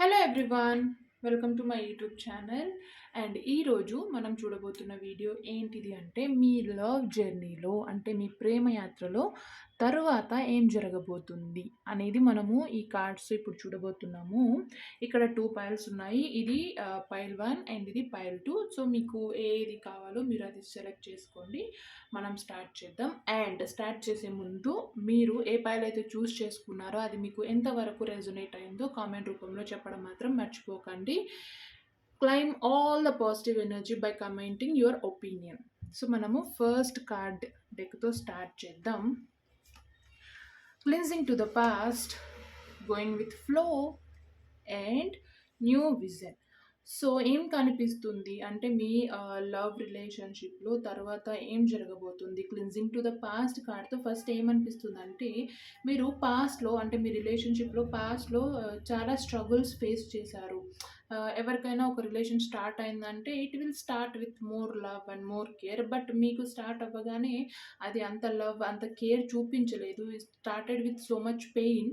Hello everyone, welcome to my YouTube channel. And ఈరోజు మనం చూడబోతున్న video ఏంటిది అంటే మీ లవ్ జర్నీలో అంటే మీ ప్రేమ యాత్రలో తరువాత ఏం జరగబోతుంది అనేది మనము ఈ కార్డ్స్ ఇప్పుడు చూడబోతున్నాము. ఇక్కడ టూ పైల్స్ ఉన్నాయి. ఇది పైల్ వన్ అండ్ ఇది పైల్ టూ. సో మీకు ఏది కావాలో మీరు అది సెలెక్ట్ చేసుకోండి. మనం స్టార్ట్ చేద్దాం. అండ్ స్టార్ట్ చేసే ముందు మీరు ఏ పైల్ అయితే చూస్ చేసుకున్నారో అది మీకు ఎంతవరకు రెజొనేట్ అయిందో కామెంట్ రూపంలో చెప్పడం మాత్రం మర్చిపోకండి. Claim all the positive energy by commenting your opinion so మనము ఫస్ట్ కార్డ్ డెక్తో స్టార్ట్ చేద్దాం. Cleansing to the past going with flow and new vision so ఏం కనిపిస్తుంది? అంటే మీ లవ్ రిలేషన్షిప్లో తర్వాత ఏం జరగబోతుంది? క్లిన్జింగ్ టు ద పాస్ట్ కార్డ్తో ఫస్ట్ ఏమనిపిస్తుంది అంటే మీరు పాస్ట్లో అంటే మీ రిలేషన్షిప్లో పాస్ట్లో చాలా స్ట్రగుల్స్ ఫేస్ చేశారు. ఎవరికైనా ఒక రిలేషన్ స్టార్ట్ అయిందంటే it will start with more love and more care. But మీకు స్టార్ట్ అవ్వగానే అది అంత లవ్ అంత కేర్ చూపించలేదు. Started with so much pain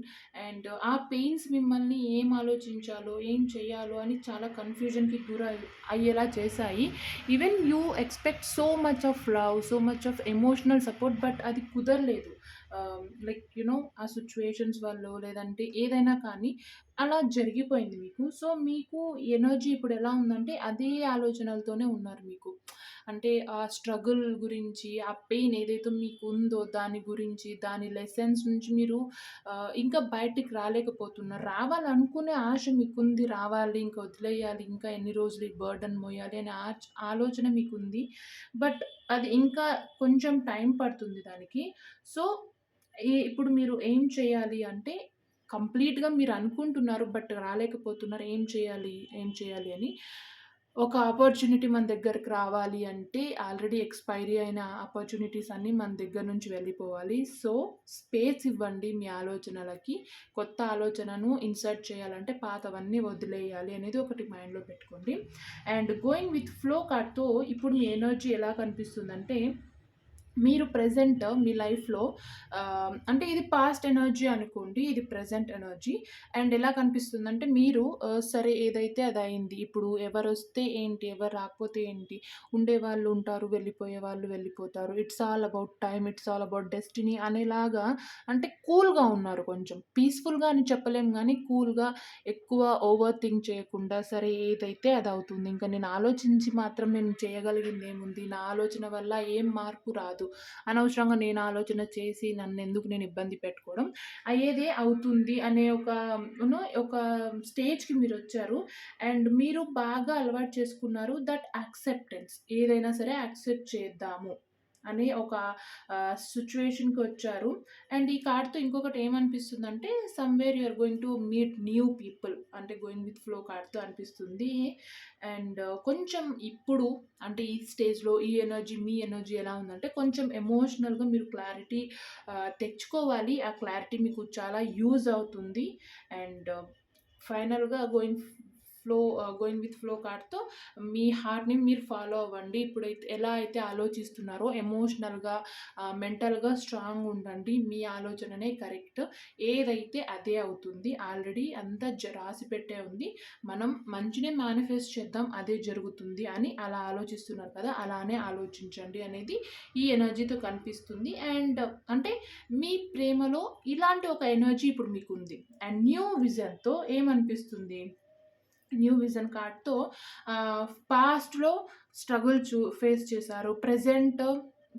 and ఆ పెయిన్స్ మిమ్మల్ని ఏం ఆలోచించాలో ఏం చేయాలో అని చాలా కన్ఫ్యూజన్కి గుర అయ్యేలా చేశాయి. Even you expect so much of love so much of emotional support but అది కుదరలేదు. Um, లైక్ యునో ఆ సిచ్యువేషన్స్ వల్ల లేదంటే ఏదైనా కానీ అలా జరిగిపోయింది మీకు. సో మీకు ఎనర్జీ ఇప్పుడు ఎలా ఉందంటే అదే ఆలోచనలతోనే ఉన్నారు మీకు. అంటే ఆ స్ట్రగుల్ గురించి ఆ పెయిన్ ఏదైతే మీకు ఉందో దాని గురించి దాని లెసన్స్ నుంచి మీరు ఇంకా బయటికి రాలేకపోతున్నారు. రావాలనుకునే ఆశ మీకుంది రావాలి ఇంకా వదిలేయాలి ఇంకా ఎన్ని రోజులు ఈ బర్డన్ మోయాలి అనే ఆ ఆలోచన మీకుంది. బట్ అది ఇంకా కొంచెం టైం పడుతుంది దానికి. సో ఇప్పుడు మీరు ఏం చేయాలి అంటే కంప్లీట్గా మీరు అనుకుంటున్నారు బట్ రాలేకపోతున్నారు ఏం చేయాలి ఏం చేయాలి అని. ఒక ఆపర్చునిటీ మన దగ్గరకు రావాలి అంటే ఆల్రెడీ ఎక్స్పైరీ అయిన ఆపర్చునిటీస్ అన్నీ మన దగ్గర నుంచి వెళ్ళిపోవాలి. సో స్పేస్ ఇవ్వండి మీ ఆలోచనలకి. కొత్త ఆలోచనను ఇన్సర్ట్ చేయాలంటే పాతవన్నీ వదిలేయాలి అనేది ఒకటి మైండ్లో పెట్టుకోండి. అండ్ గోయింగ్ విత్ ఫ్లో కార్డ్తో ఇప్పుడు మీ ఎనర్జీ ఎలా కనిపిస్తుందంటే మీరు ప్రజెంట్ మీ లైఫ్లో అంటే ఇది పాస్ట్ ఎనర్జీ అనుకోండి ఇది ప్రజెంట్ ఎనర్జీ అండ్ ఎలా కనిపిస్తుందంటే మీరు సరే ఏదైతే అది అయింది ఇప్పుడు ఎవరు వస్తే ఏంటి ఎవరు రాకపోతే ఏంటి ఉండే వాళ్ళు ఉంటారు వెళ్ళిపోయే వాళ్ళు వెళ్ళిపోతారు. It's all about time it's all about destiny అనేలాగా అంటే కూల్గా ఉన్నారు కొంచెం. పీస్ఫుల్గా అని చెప్పలేం కానీ కూల్గా ఎక్కువ ఓవర్ థింక్ చేయకుండా సరే ఏదైతే అది అవుతుంది ఇంకా నేను ఆలోచించి మాత్రం నేను చేయగలిగింది ఏముంది నా ఆలోచన వల్ల ఏం మార్పు రాదు. అనవసరంగా నేను ఆలోచన చేసి నన్ను ఎందుకు నేను ఇబ్బంది పెట్టుకోవడం అయ్యేదే అవుతుంది అనే ఒక ఒక స్టేజ్కి మీరు వచ్చారు. అండ్ మీరు బాగా అలవాటు చేసుకున్నారు దట్ యాక్సెప్టెన్స్. ఏదైనా సరే యాక్సెప్ట్ చేద్దాము. అనే ఒక సిచ్యువేషన్కి వచ్చారు. అండ్ ఈ కార్డ్తో ఇంకొకటి ఏమనిపిస్తుందంటే somewhere you're going to meet new people అంటే గోయింగ్ విత్ ఫ్లో కార్డ్తో అనిపిస్తుంది. అండ్ కొంచెం ఇప్పుడు అంటే ఈ స్టేజ్లో ఈ ఎనర్జీ మీ ఎనర్జీ ఎలా ఉందంటే కొంచెం ఎమోషనల్గా మీరు క్లారిటీ తెచ్చుకోవాలి. ఆ క్లారిటీ మీకు చాలా యూజ్ అవుతుంది. అండ్ ఫైనల్గా going flow going with flow కార్డ్తో మీ హార్ట్ని మీరు ఫాలో అవ్వండి. ఇప్పుడైతే ఎలా అయితే ఆలోచిస్తున్నారో ఎమోషనల్గా మెంటల్గా స్ట్రాంగ్ ఉండండి. మీ ఆలోచననే కరెక్ట్. ఏదైతే అదే అవుతుంది ఆల్రెడీ అంతా జ రాసి పెట్టే ఉంది. మనం మంచినే మేనిఫెస్ట్ చేద్దాం అదే జరుగుతుంది అని అలా ఆలోచిస్తున్నారు కదా అలానే ఆలోచించండి అనేది ఈ ఎనర్జీతో కనిపిస్తుంది. అండ్ అంటే మీ ప్రేమలో ఇలాంటి ఒక ఎనర్జీ ఇప్పుడు మీకు ఉంది అండ్ న్యూ విజన్తో ఏమనిపిస్తుంది? న్యూ విజన్ కార్డ్తో పాస్ట్లో స్ట్రగుల్ చూ ఫేస్ చేశారు. ప్రజెంట్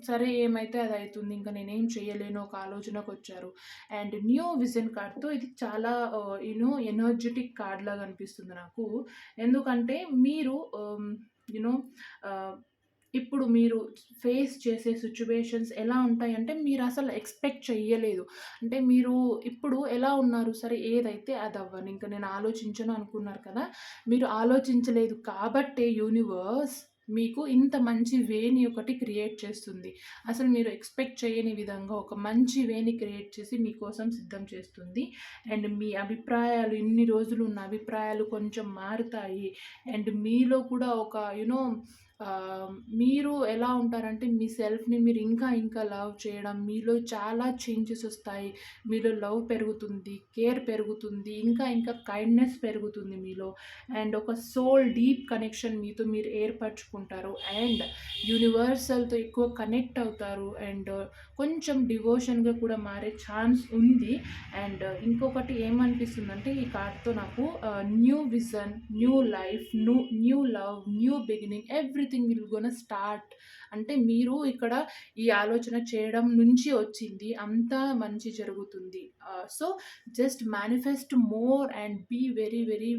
సరే ఏమైతే అది అవుతుంది ఇంకా నేనేం చేయలేను ఒక ఆలోచనకు వచ్చారు అండ్ న్యూ విజన్ కార్డ్తో ఇది చాలా యూనో ఎనర్జెటిక్ కార్డ్ లాగా అనిపిస్తుంది నాకు. ఎందుకంటే మీరు యూనో ఇప్పుడు మీరు ఫేస్ చేసే సిచ్యువేషన్స్ ఎలా ఉంటాయంటే మీరు అసలు ఎక్స్పెక్ట్ చెయ్యలేదు. అంటే మీరు ఇప్పుడు ఎలా ఉన్నారు? సరే ఏదైతే అది అవ్వను ఇంకా నేను ఆలోచించను అనుకున్నారు కదా మీరు ఆలోచించలేదు కాబట్టే యూనివర్స్ మీకు ఇంత మంచి వేని ఒకటి క్రియేట్ చేస్తుంది. అసలు మీరు ఎక్స్పెక్ట్ చేయని విధంగా ఒక మంచి వేని క్రియేట్ చేసి మీకోసం సిద్ధం చేస్తుంది. అండ్ మీ అభిప్రాయాలు ఇన్ని రోజులు ఉన్న అభిప్రాయాలు కొంచెం మారుతాయి. అండ్ మీలో కూడా ఒక యునో మీరు ఎలా ఉంటారంటే మీ సెల్ఫ్‌ని మీరు ఇంకా ఇంకా లవ్ చేయడం, మీలో చాలా చేంజెస్ వస్తాయి మీలో లవ్ పెరుగుతుంది, కేర్ పెరుగుతుంది, ఇంకా ఇంకా కైండ్‌నెస్ పెరుగుతుంది మీలో. అండ్ ఒక సోల్ డీప్ కనెక్షన్ మీతో మీరు ఏర్పరచుకుంటారు. అండ్ యూనివర్సల్‌తో ఎక్కువ కనెక్ట్ అవుతారు. అండ్ కొంచెం డివోషన్‌గా కూడా మారే ఛాన్స్ ఉంది. అండ్ ఇంకొకటి ఏమనిపిస్తుందంటే ఈ కార్డ్‌తో నాకు new vision, new life, new new love, new beginning every everything will gonna start. అంటే మీరు ఇక్కడ ఈ ఆలోచన చేయడం నుంచి వచ్చింది. అంతా మంచి జరుగుతుంది. So just manifest more and be very very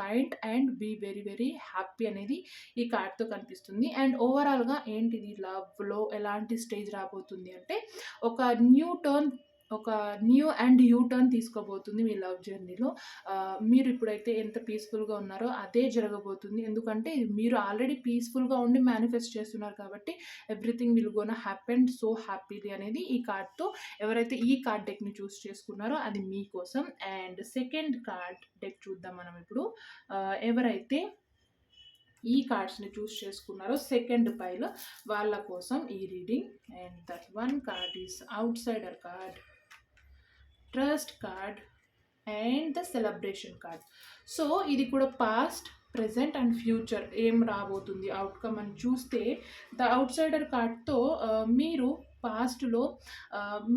kind and be very very happy అనేది ఈ కార్డ్‌తో కనిపిస్తుంది. అండ్ ఓవరాల్‌గా ఏంటిది లవ్‌లో ఎలాంటి స్టేజ్ రాబోతుంది అంటే ఒక న్యూ టర్న్ ఒక న్యూ అండ్ యూ టర్న్ తీసుకోబోతుంది మీ లవ్ జర్నీలో. మీరు ఇప్పుడైతే ఎంత పీస్‌ఫుల్‌గా ఉన్నారో అదే జరగబోతుంది. ఎందుకంటే మీరు ఆల్రెడీ పీస్‌ఫుల్‌గా ఉండి మేనిఫెస్ట్ చేస్తున్నారు కాబట్టి everything will gonna happen so happily అనేది ఈ కార్డ్‌తో ఎవరైతే ఈ కార్డ్ డెక్‌ని చూస్ చేసుకున్నారో అది మీకోసం. అండ్ సెకండ్ కార్డ్ డెక్ చూద్దాం మనం ఇప్పుడు. ఎవరైతే ఈ కార్డ్స్‌ని చూస్ చేసుకున్నారో సెకండ్ పైలో వాళ్ళ కోసం ఈ reading. And that one card is outsider card. Trust card and the celebration card. So ఇది కూడా పాస్ట్, ప్రెజెంట్ అండ్ ఫ్యూచర్ ఏం రాబోతుంది అవుట్కమ్ అని చూస్తే ద అవుట్సైడర్ కార్డ్‌తో మీరు పాస్ట్‌లో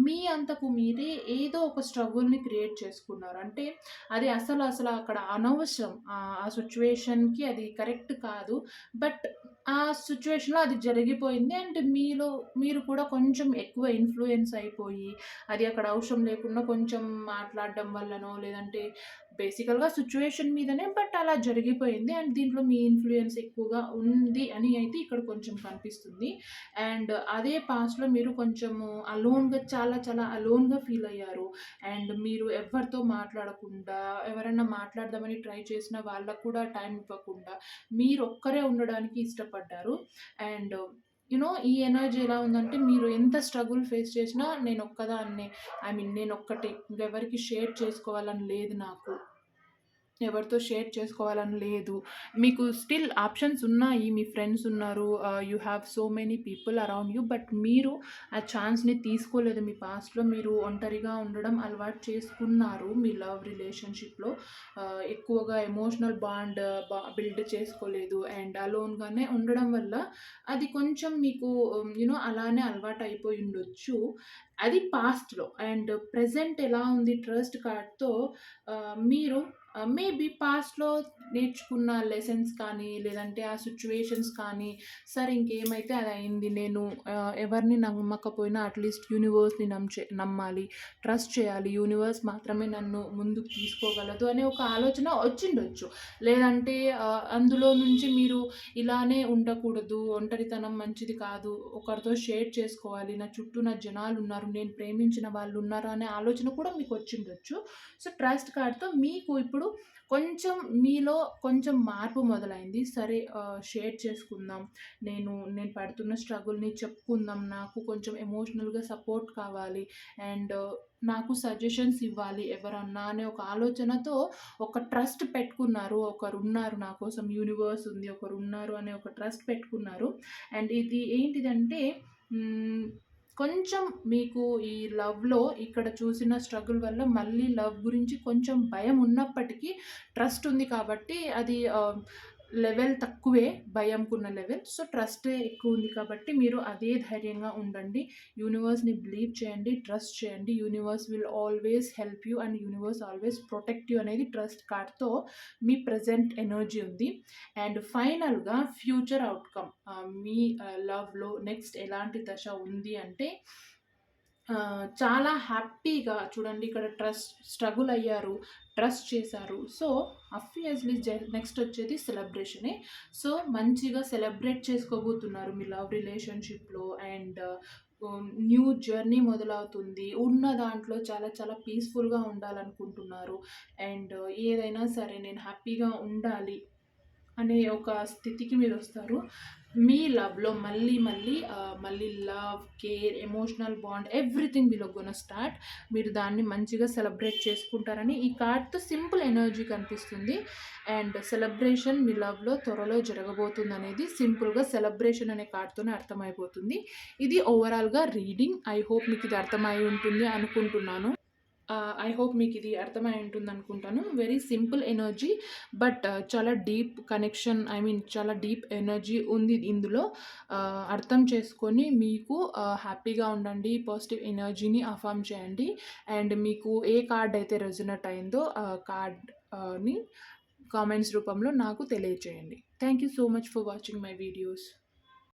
మీ అంతకు మీరే ఏదో ఒక స్ట్రగుల్‌ని క్రియేట్ చేసుకున్నారు. అంటే అది అసలు అసలు అక్కడ అనవసరం. ఆ సిచ్యువేషన్కి అది కరెక్ట్ కాదు. బట్ ఆ సిచ్యువేషన్లో అది జరిగిపోయింది. అండ్ మీలో మీరు కూడా కొంచెం ఎక్కువ ఇన్ఫ్లుయెన్స్ అయిపోయి అది అక్కడ అవసరం లేకుండా కొంచెం మాట్లాడడం వల్లనో లేదంటే బేసికల్‌గా సిచ్యువేషన్ మీదనే బట్ అలా జరిగిపోయింది. అండ్ దీంట్లో మీ ఇన్ఫ్లుయెన్స్ ఎక్కువగా ఉంది అని అయితే ఇక్కడ కొంచెం కనిపిస్తుంది. అండ్ అదే పాస్ట్‌లో మీరు కొంచెము అలోన్‌గా చాలా చాలా అలోన్‌గా ఫీల్ అయ్యారు. అండ్ మీరు ఎవరితో మాట్లాడకుండా ఎవరైనా మాట్లాడదామని ట్రై చేసిన వాళ్ళకు కూడా టైం ఇవ్వకుండా మీరు ఒక్కరే ఉండడానికి ఇష్టపడ్డారు. అండ్ యునో ఈ ఎనర్జీ ఎలా ఉందంటే మీరు ఎంత స్ట్రగుల్ ఫేస్ చేసినా నేను ఒక్కదాన్నే ఐ మీన్ నేనొక్కటే ఇంకెవరికి షేర్ చేసుకోవాలని లేదు నాకు. ఎవరితో షేర్ చేసుకోవాలని లేదు. మీకు స్టిల్ ఆప్షన్స్ ఉన్నాయి. మీ ఫ్రెండ్స్ ఉన్నారు. You have so many people around you. But మీరు ఆ ఛాన్స్‌ని తీసుకోలేదు. మీ పాస్ట్‌లో మీరు ఒంటరిగా ఉండడం అలవాటు చేసుకున్నారు. మీ లవ్ రిలేషన్‌షిప్‌లో ఎక్కువగా ఎమోషనల్ బాండ్ బిల్డ్ చేసుకోలేదు. అండ్ అలోన్‌గానే ఉండడం వల్ల అది కొంచెం మీకు యూనో అలానే అలవాటు అయిపోయి ఉండొచ్చు. అది పాస్ట్‌లో. అండ్ ప్రజెంట్ ఎలా ఉంది ట్రస్ట్ కార్డ్‌తో మీరు మేబీ పాస్ట్‌లో నేర్చుకున్న లెసన్స్ కానీ లేదంటే ఆ సిచ్యువేషన్స్ కానీ సరే ఇంకేమైతే అది అయింది. నేను ఎవరిని నమ్మకపోయినా అట్‌లీస్ట్ యూనివర్స్‌ని నమ్చే నమ్మాలి. ట్రస్ట్ చేయాలి. యూనివర్స్ మాత్రమే నన్ను ముందుకు తీసుకోగలదు అనే ఒక ఆలోచన వచ్చిండొచ్చు. లేదంటే అందులో నుంచి మీరు ఇలానే ఉండకూడదు. ఒంటరితనం మంచిది కాదు. ఒకరితో షేర్ చేసుకోవాలి. నా చుట్టూ నా జనాలు ఉన్నారు నేను ప్రేమించిన వాళ్ళు ఉన్నారు అనే ఆలోచన కూడా మీకు వచ్చిండొచ్చు. సో ట్రస్ట్ కార్డ్‌తో మీకు ఇప్పుడు కొంచెం మీలో కొంచెం మార్పు మొదలైంది. సరే షేర్ చేసుకుందాం. నేను నేను పడుతున్న స్ట్రగుల్‌ని చెప్పుకుందాం. నాకు కొంచెం ఎమోషనల్‌గా సపోర్ట్ కావాలి. అండ్ నాకు సజెషన్స్ ఇవ్వాలి ఎవరన్నా అనే ఒక ఆలోచనతో ఒక ట్రస్ట్ పెట్టుకున్నారు. ఒకరు ఉన్నారు నా కోసం యూనివర్స్ ఉంది. ఒకరు ఉన్నారు అనే ఒక ట్రస్ట్ పెట్టుకున్నారు. అండ్ ఇది ఏంటిదంటే కొంచెం మీకు ఈ లవ్‌లో ఇక్కడ చూసిన స్ట్రగుల్ వల్ల మళ్ళీ లవ్ గురించి కొంచెం భయం ఉన్నప్పటికీ ట్రస్ట్ ఉంది కాబట్టి అది లెవెల్ తక్కువే భయంకున్న లెవెల్. సో ట్రస్టే ఎక్కువ ఉంది కాబట్టి మీరు అదే ధైర్యంగా ఉండండి. యూనివర్స్‌ని బిలీవ్ చేయండి. ట్రస్ట్ చేయండి. Universe will always help you and universe always protect you అనేది ట్రస్ట్ కార్డ్‌తో మీ ప్రెజెంట్ ఎనర్జీ ఉంది. అండ్ ఫైనల్‌గా ఫ్యూచర్ అవుట్కమ్ మీ లవ్‌లో నెక్స్ట్ ఎలాంటి దశ ఉంది అంటే చాలా హ్యాపీగా చూడండి ఇక్కడ ట్రస్ట్ స్ట్రగుల్ అయ్యారు. ట్రస్ట్ చేశారు. సో అఫియస్లీ జ నెక్స్ట్ వచ్చేది సెలబ్రేషనే. సో మంచిగా సెలబ్రేట్ చేసుకోబోతున్నారు మీ లవ్ రిలేషన్‌షిప్‌లో అండ్ న్యూ జర్నీ మొదలవుతుంది. ఉన్న దాంట్లో చాలా చాలా పీస్‌ఫుల్‌గా ఉండాలనుకుంటున్నారు. అండ్ ఏదైనా సరే నేను హ్యాపీగా ఉండాలి. అనే ఒక స్థితికి మీరు వస్తారు మీ లవ్లో మళ్ళీ మళ్ళీ మళ్ళీ love care emotional bond everything మీలో గొన స్టార్ట్ మీరు దాన్ని మంచిగా సెలబ్రేట్ చేసుకుంటారని ఈ కార్డ్తో సింపుల్ ఎనర్జీ కనిపిస్తుంది. అండ్ సెలబ్రేషన్ మీ లవ్లో త్వరలో జరగబోతుంది అనేది సింపుల్గా సెలబ్రేషన్ అనే కార్డ్తోనే అర్థమైపోతుంది. ఇది ఓవరాల్గా రీడింగ్ ఐ హోప్ మీకు ఇది అర్థమై ఉంటుంది అనుకుంటున్నాను. ఐ హోప్ మీకు ఇది అర్థమై ఉంటుంది అనుకుంటాను very simple energy but uh, చాలా డీప్ కనెక్షన్ ఐ మీన్ చాలా డీప్ ఎనర్జీ ఉంది ఇందులో. అర్థం చేసుకొని మీకు హ్యాపీగా ఉండండి పాజిటివ్ ఎనర్జీని అఫామ్ చేయండి. అండ్ మీకు ఏ కార్డ్ అయితే రెజనెట్ అయిందో ఆ కార్డ్ని కామెంట్స్ రూపంలో నాకు తెలియజేయండి thank you so much for watching my videos